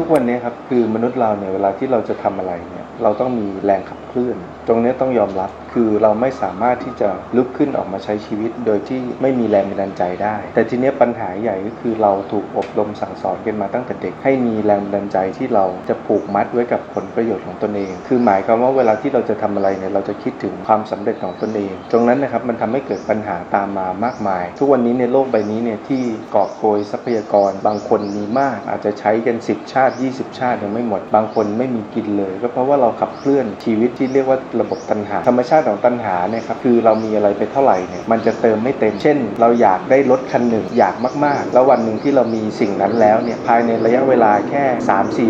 ุกวันนี้ครับคือมนุษย์เราเนี่ยเวลาที่เราจะทำอะไรเนี่ยเราต้องมีแรงขับเคลื่อน ตรงนี้ต้องยอมรับคือเราไม่สามารถที่จะลุกขึ้นออกมาใช้ชีวิต โดยที่ไม่มีแรงบันดาลใจได้ แต่ทีนี้ปัญหาใหญ่ก็คือเราถูกอบรมสั่งสอนกันมาตั้งแต่เด็ก ให้มีแรงบันดาลใจที่เราจะผูกมัดไว้กับผลประโยชน์ของตนเอง คือหมายความว่าเวลาที่เราจะทำอะไรเนี่ยเราจะคิดถึงความสำเร็จของตนเอง ตรงนั้นนะครับมันทำให้เกิดปัญหาตามมามากมาย ทุกวันนี้ในโลกใบนี้เนี่ยที่กอบโกยทรัพยากรบางคนมีมาก อาจจะใช้กัน10ชาติ20 ชาติยังไม่หมด บางคนไม่มีกินเลย ก็เพราะว่าเราขับเคลื่อนชีวิตที่เรียกว่าระบบตัณหา ธรรมชาติของตัณหาเนี่ยครับคือเรามีอะไรไปเท่าไหร่เนี่ยมันจะเติมไม่เต็ม เช่น เราอยากได้รถคันหนึ่งอยากมากๆ แล้ววันหนึ่งที่เรามีสิ่งนั้นแล้วเนี่ยภายในระยะเวลาแค่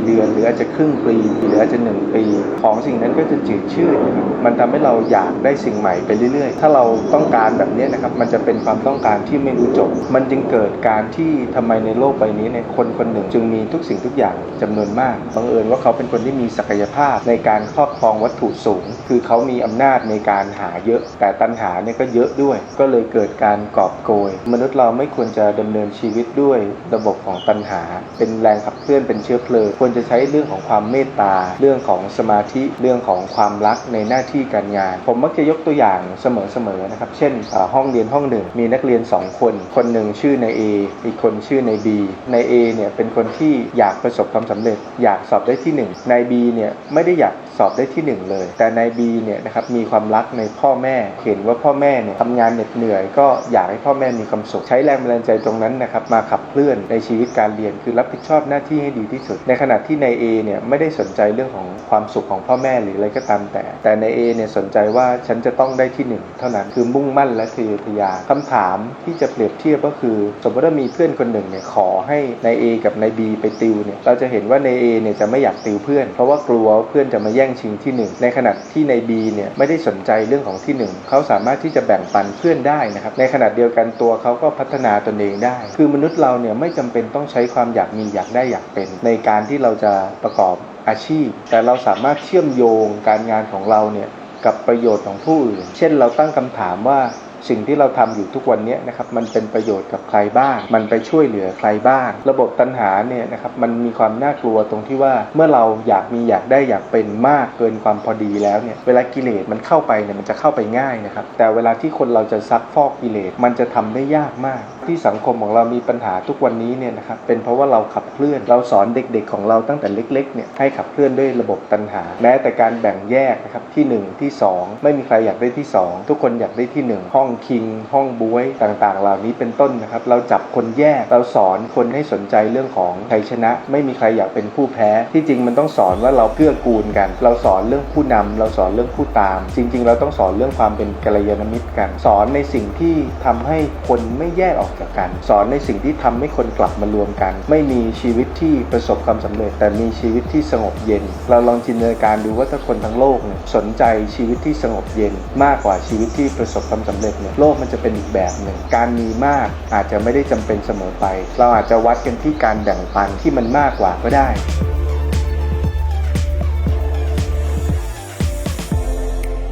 3-4 เดือน หรืออาจจะครึ่งปีหรืออาจจะ 1 ปี ของสิ่งนั้นก็จะจืดชืดมันทำให้เราอยากได้สิ่งใหม่ไปเรื่อยๆ ถ้าเราต้องการแบบนี้นะครับมันจะเป็นความต้องการที่ไม่รู้จบ มันจึงเกิดการที่ทำไมในโลกใบนี้เนี่ยคนคนหนึ่งจึงมีทุกสิ่งทุกอย่างจำนวนมากบังเอิญว่าเขาเป็นคนที่มีศักยภาพในการครอบครองวัตถุสูง คือเขามีอำนาจในการหาเยอะ แต่ตัณหาเนี่ยก็เยอะด้วย ก็เลยเกิดการกอบโกย มนุษย์เราไม่ควรจะดำเนินชีวิตด้วยระบบของตัณหา เป็นแรงขับเคลื่อนเป็นเชื้อเพลิงควรจะใช้เรื่องของความเมตตา เรื่องของสมาธิเรื่องของความรักในหน้าที่การงาน ผมมักจะยกตัวอย่างเสมอๆนะครับ เช่นห้องเรียนห้องหนึ่ง มีนักเรียน 2 คน คนหนึ่งชื่อนาย A อีกคนชื่อนาย B นาย A เนี่ยเป็นคนที่อยากประสบความสำเร็จ อยากสอบได้ที่ 1 นายบีเนี่ยไม่ได้อยาก สอบได้ที่ 1 เลย แต่นาย B เนี่ยนะครับมีความรักในพ่อแม่เห็นว่าพ่อแม่เนี่ยทำงานเหน็ดเหนื่อย ก็อยากให้พ่อแม่มีความสุข ใช้แรงบันดาลใจตรงนั้นนะครับมาขับเคลื่อนในชีวิตการเรียนคือรับผิดชอบหน้าที่ให้ดีที่สุด ในขณะที่นาย A เนี่ยไม่ได้สนใจเรื่องของความสุขของพ่อแม่หรืออะไรก็ตามแต่ แต่นาย A เนี่ยสนใจว่าฉันจะต้องได้ที่หนึ่งเท่านั้นคือมุ่งมั่นและทะเยอทะยานคำถามที่จะเปรียบเทียบก็คือ สมมติว่ามีเพื่อนคนหนึ่งเนี่ยขอให้นาย A กับนาย B ไปติวเนี่ยเราจะเห็นว่านาย A เนี่ยจะไม่อยากติวเพื่อน เพราะว่ากลัวเพื่อนจะมาแย่งชิงที่หนึ่งในขณะที่นาย B เนี่ยไม่ได้สนใจเรื่องของที่หนึ่งเขาสามารถที่จะแบ่งปันเพื่อนได้นะครับ ในขณะเดียวกันตัวเขาก็พัฒนาตนเองได้ คือมนุษย์เราเนี่ยไม่จำเป็นต้องใช้ความอยากมีอยากได้อยากเป็น ในการที่เราจะประกอบอาชีพ แต่เราสามารถเชื่อมโยงการงานของเราเนี่ยกับประโยชน์ของผู้อื่น เช่นเราตั้งคำถามว่า สิ่งที่เราทำอยู่ทุกวันนี้นะครับมันเป็นประโยชน์กับใครบ้าง มันไปช่วยเหลือใครบ้าง ระบบตัณหาเนี่ยนะครับมันมีความน่ากลัวตรงที่ว่าเมื่อเราอยากมีอยากได้อยากเป็นมากเกินความพอดีแล้วเนี่ยเวลากิเลสมันเข้าไปเนี่ยมันจะเข้าไปง่ายนะครับแต่เวลาที่คนเราจะซักฟอกกิเลสมันจะทำได้ยากมาก ที่สังคมของเรามีปัญหาทุกวันนี้เนี่ยนะครับเป็นเพราะว่าเราขับเคลื่อนเราสอนเด็กๆ ของเราตั้งแต่เล็กๆเนี่ยให้ขับเคลื่อนด้วยระบบตัณหา แม้แต่การแบ่งแยกนะครับที่หนึ่งที่สองไม่มีใครอยากได้ที่สองทุกคนอยากได้ที่หนึ่งห้องคิง ห้องบวยต่างๆ เหล่านี้เป็นต้นนะครับ เราจับคนแยกเราสอนคนให้สนใจเรื่องของชัยชนะ ไม่มีใครอยากเป็นผู้แพ้ ที่จริงมันต้องสอนว่าเราเกื้อกูลกัน เราสอนเรื่องผู้นำเราสอนเรื่องผู้ตาม จริง ๆ เราต้องสอนเรื่องความเป็นกัลยาณมิตรกัน สอนในสิ่งที่ทำให้คนไม่แยกออกจากกัน สอนในสิ่งที่ทำให้คนกลับมารวมกัน ไม่มีชีวิตที่ประสบความสำเร็จ แต่มีชีวิตที่สงบเย็น เราลองจินตนาการดูว่าถ้าคนทั้งโลกเนี่ยสนใจชีวิตที่สงบเย็น มากกว่าชีวิตที่ประสบความสำเร็จเนี่ยโลกมันจะเป็นอีกแบบหนึ่ง การมีมากอาจจะไม่ได้จำเป็นเสมอไป เราอาจจะวัดกันที่การแบ่งปันที่มันมากกว่าก็ได้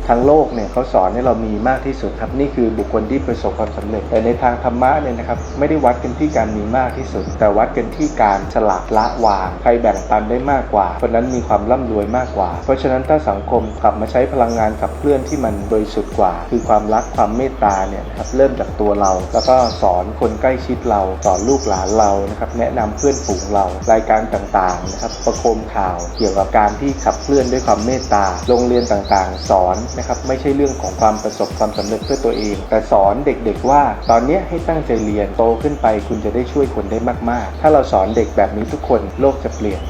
ทางโลกเนี่ยเขาสอนให้เรามีมากที่สุดครับนี่คือบุคคลที่ประสบความสำเร็จ แต่ในทางธรรมะเนี่ยนะครับไม่ได้วัดกันที่การมีมากที่สุด แต่วัดกันที่การฉลาดละวางใครแบ่งปันได้มากกว่าคนนั้นมีความร่ำรวยมากกว่า เพราะฉะนั้นถ้าสังคมกลับมาใช้พลังงานขับเคลื่อนที่มันบริสุทธิ์กว่า คือความรักความเมตตาเนี่ยครับเริ่มจากตัวเรา แล้วก็สอนคนใกล้ชิดเราสอนลูกหลานเรานะครับแนะนำเพื่อนฝูงเรารายการต่างๆนะครับประโคมข่าว เกี่ยวกับการที่ขับเคลื่อนด้วยความเมตตาโรงเรียนต่างๆ สอนนะครับไม่ใช่เรื่องของความประสบความสำเร็จเพื่อตัวเอง แต่สอนเด็กๆว่า ตอนนี้ให้ตั้งใจเรียนโตขึ้นไป คุณจะได้ช่วยคนได้มากๆ ถ้าเราสอนเด็กแบบนี้ทุกคนโลกจะเปลี่ยน